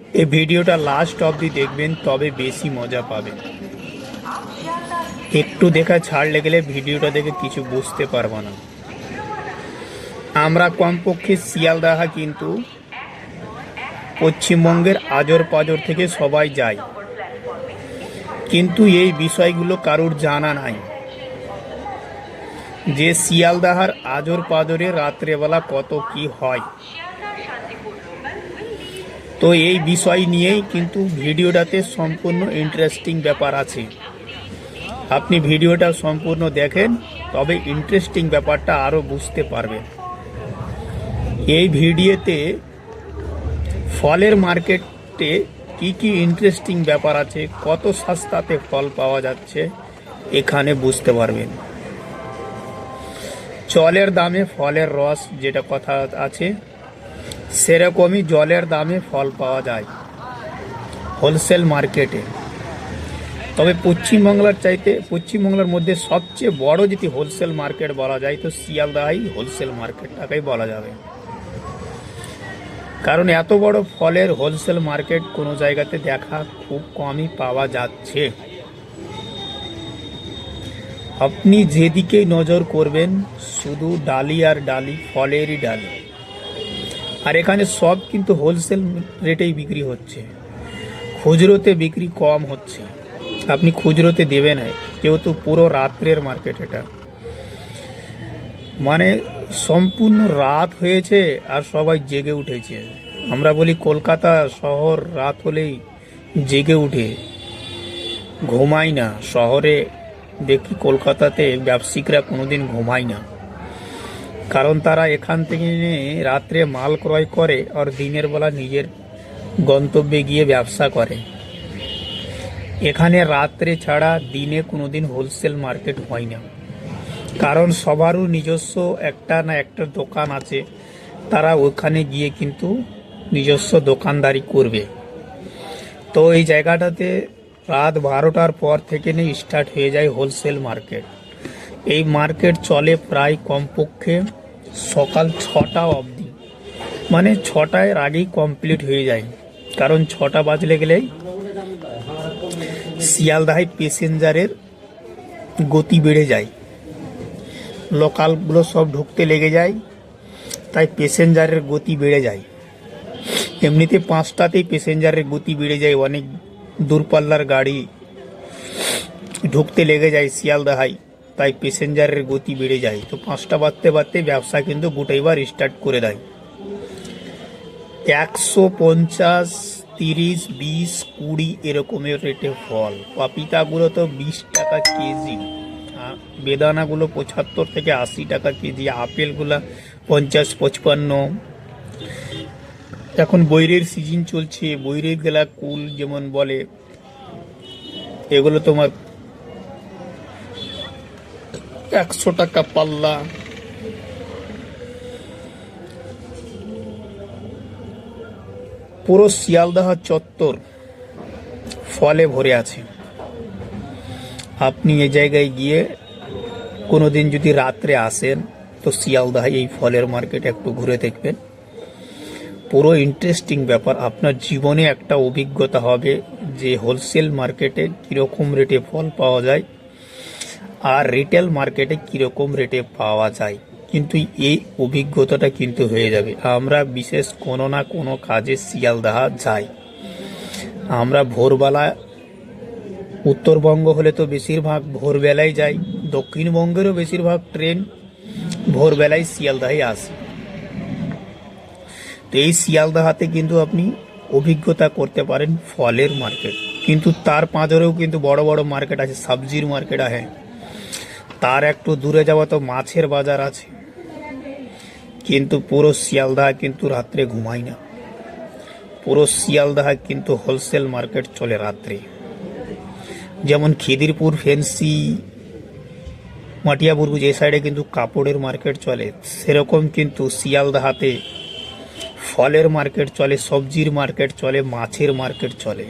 এই ভিডিওটা লাস্ট অবধি দেখবেন, তবে বেশি মজা পাবেন। একটু দেখা ছাড়লে গেলে ভিডিওটা দেখে কিছু বুঝতে পারব না। আমরা কমপক্ষে শিয়ালদাহা কিন্তু পশ্চিমবঙ্গের আজর পাজর থেকে সবাই যায় কিন্তু এই বিষয়গুলো কারোর জানা নাই। যে শিয়ালদাহার আজর পাজরে রাত্রেবেলা কত কি হয়। তো এই বিষয় নিয়েই কিন্তু ভিডিওটাতে সম্পূর্ণ ইন্টারেস্টিং ব্যাপার আছে। আপনি ভিডিওটা সম্পূর্ণ দেখেন, তবে ইন্টারেস্টিং ব্যাপারটা আরও বুঝতে পারবেন। এই ভিডিওতে ফলের মার্কেটে কি কি ইন্টারেস্টিং ব্যাপার আছে, কত সস্তাতে ফল পাওয়া যাচ্ছে, এখানে বুঝতে পারবেন। চলের দামে ফলের রস যেটা কথা আছে সেরকমই জলের দামে ফল পাওয়া যায় হোলসেল মার্কেটে। তবে পশ্চিমবাংলার চাইতে পশ্চিমবাংলার মধ্যে সবচেয়ে বড় যদি হোলসেল মার্কেট বলা যায়, তো শিয়ালদাহাই হোলসেল মার্কেটটাকেই বলা যাবে। কারণ এত বড় ফলের হোলসেল মার্কেট কোনো জায়গাতে দেখা খুব কমই পাওয়া যাচ্ছে। আপনি যেদিকেই নজর করবেন, শুধু ডালি আর ডালি, ফলেরই ডালি। আর এখানে সব কিন্তু হোলসেল রেটেই বিক্রি হচ্ছে। খুচরোতে বিক্রি কম হচ্ছে। আপনি খুচরোতে দেবে না, যেহেতু পুরো রাত্রের মার্কেট এটা। মানে সম্পূর্ণ রাত হয়েছে আর সবাই জেগে উঠেছে। আমরা বলি কলকাতা শহর রাত হলেই জেগে উঠে। ঘুমাই না, শহরে দেখি কলকাতাতে ব্যবসায়িকরা কোনোদিন ঘুমায় না। কারণ তারা এখান থেকে রাত্রে মাল ক্রয় করে আর দিনের বেলা নিজের গন্তব্যে গিয়ে ব্যবসা করে। এখানে রাত্রে ছাড়া দিনে কোনোদিন হোলসেল মার্কেট হয় না। কারণ সবারও নিজস্ব একটা না একটা দোকান আছে। তারা ওখানে গিয়ে কিন্তু নিজস্ব দোকানদারি করবে। তো এই জায়গাটাতে রাত বারোটার পর থেকে নিয়ে স্টার্ট হয়ে যায় হোলসেল মার্কেট এই মার্কেট চলে প্রায় কমপক্ষে সকাল ছটা অবধি। মানে ছটায় আগেই কমপ্লিট হয়ে যায়। কারণ ছটা বাজলে গেলেই শিয়ালদাহায় প্যাসেঞ্জারের গতি বেড়ে যায়। লোকালগুলো সব ঢুকতে লেগে যায়, তাই প্যাসেঞ্জারের গতি বেড়ে যায়। এমনিতে পাঁচটাতেই প্যাসেঞ্জারের গতি বেড়ে যায়, অনেক দূরপাল্লার গাড়ি ঢুকতে লেগে যায় শিয়ালদাহাই তাই প্যাসেঞ্জারের গতি বেড়ে যায়। তো পাঁচটা বাড়তে বাড়তে ব্যবসা কিন্তু গোটাইবার স্টার্ট করে দেয়। একশো পঞ্চাশ, তিরিশ, বিশ, কুড়ি এরকমের রেটে ফল। পাপিতাগুলো তো বিশ টাকা কেজি। বেদানাগুলো পঁচাত্তর থেকে আশি টাকা কেজি, আপেলগুলো পঞ্চাশ, পঁচপান্ন। এখন বৈরের সিজন চলছে। বৈরের গেলা কুল যেমন বলে, এগুলো তোমার একশো টাকা পাল্লা। পুরো শিয়ালদাহ চত্বর ফলে ভরে আছে। আপনি এ জায়গায় গিয়ে কোনো দিন যদি রাত্রে আসেন, তো শিয়ালদাহ এই ফলের মার্কেট একটু ঘুরে দেখবেন। পুরো ইন্টারেস্টিং ব্যাপার, আপনার জীবনে একটা অভিজ্ঞতা হবে যে হোলসেল মার্কেটে কীরকম রেটে ফল পাওয়া যায়। আর রিটেল মার্কেটে কীরকম রেটে পাওয়া যায়? কিন্তু এই অভিজ্ঞতাটা কিন্তু হয়ে যাবে। আমরা বিশেষ কোনো না কোনো কাজে শিয়ালদাহা যাই। আমরা ভোরবেলা, উত্তরবঙ্গ হলে তো বেশিরভাগ ভোরবেলায় যাই। দক্ষিণবঙ্গেরও বেশিরভাগ ট্রেন ভোরবেলায় শিয়ালদাহে আসে। তো এই শিয়ালদাহাতে কিন্তু আপনি অভিজ্ঞতা করতে পারেন ফলের মার্কেট কিন্তু তার পাঁজরেও কিন্তু বড় বড় মার্কেট আছে, সবজির মার্কেট আছে তার একটু দূরে যাওয়া তো মাছের বাজার আছে। কিন্তু পুরো শিয়ালদাহা কিন্তু রাত্রে ঘুমায় না। পুরো শিয়ালদাহ কিন্তু হোলসেল মার্কেট চলে রাত্রে। যেমন খিদিরপুর ফেন্সি মাটিয়াবুরুজ এই সাইডে কিন্তু কাপড়ের মার্কেট চলে, সেরকম কিন্তু শিয়ালদাহাতে ফলের মার্কেট চলে, সবজির মার্কেট চলে, মাছের মার্কেট চলে।